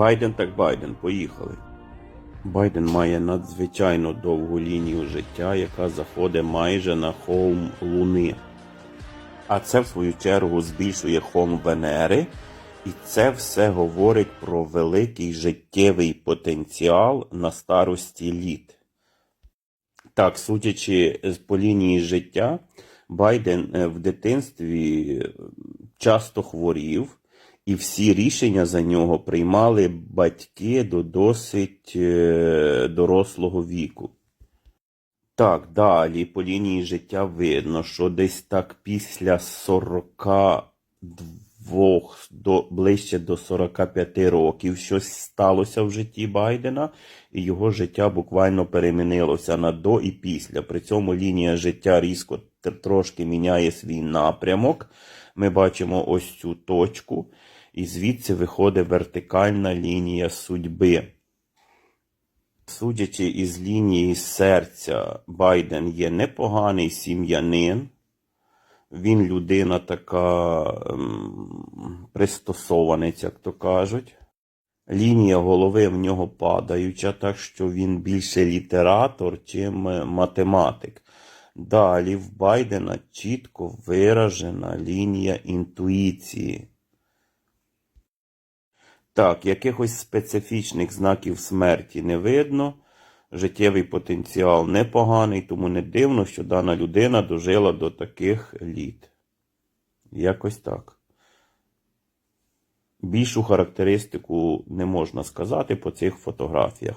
Байден так Байден, поїхали. Байден має надзвичайно довгу лінію життя, яка заходить майже на холм Луни. А це, в свою чергу, збільшує холм Венери, і це все говорить про великий життєвий потенціал на старості літ. Так, судячи по лінії життя, Байден е, в дитинстві е, часто хворів, і всі рішення за нього приймали батьки до досить е, дорослого віку. Так, далі по лінії життя видно, що десь так після 42 до ближче до 45 років щось сталося в житті Байдена, і його життя буквально перемінилося на до і після. При цьому лінія життя різко трошки міняє свій напрямок. Ми бачимо ось цю точку, і звідси виходить вертикальна лінія судьби. Судячи із лінії серця, Байден є непоганий сім'янин. Він людина така ем, пристосованець, як то кажуть. Лінія голови в нього падаюча, так що він більше літератор, чим е, математик. Далі в Байдена чітко виражена лінія інтуїції. Так, якихось специфічних знаків смерті не видно. Життєвий потенціал непоганий, тому не дивно, що дана людина дожила до таких літ. Якось так. Більшу характеристику не можна сказати по цих фотографіях.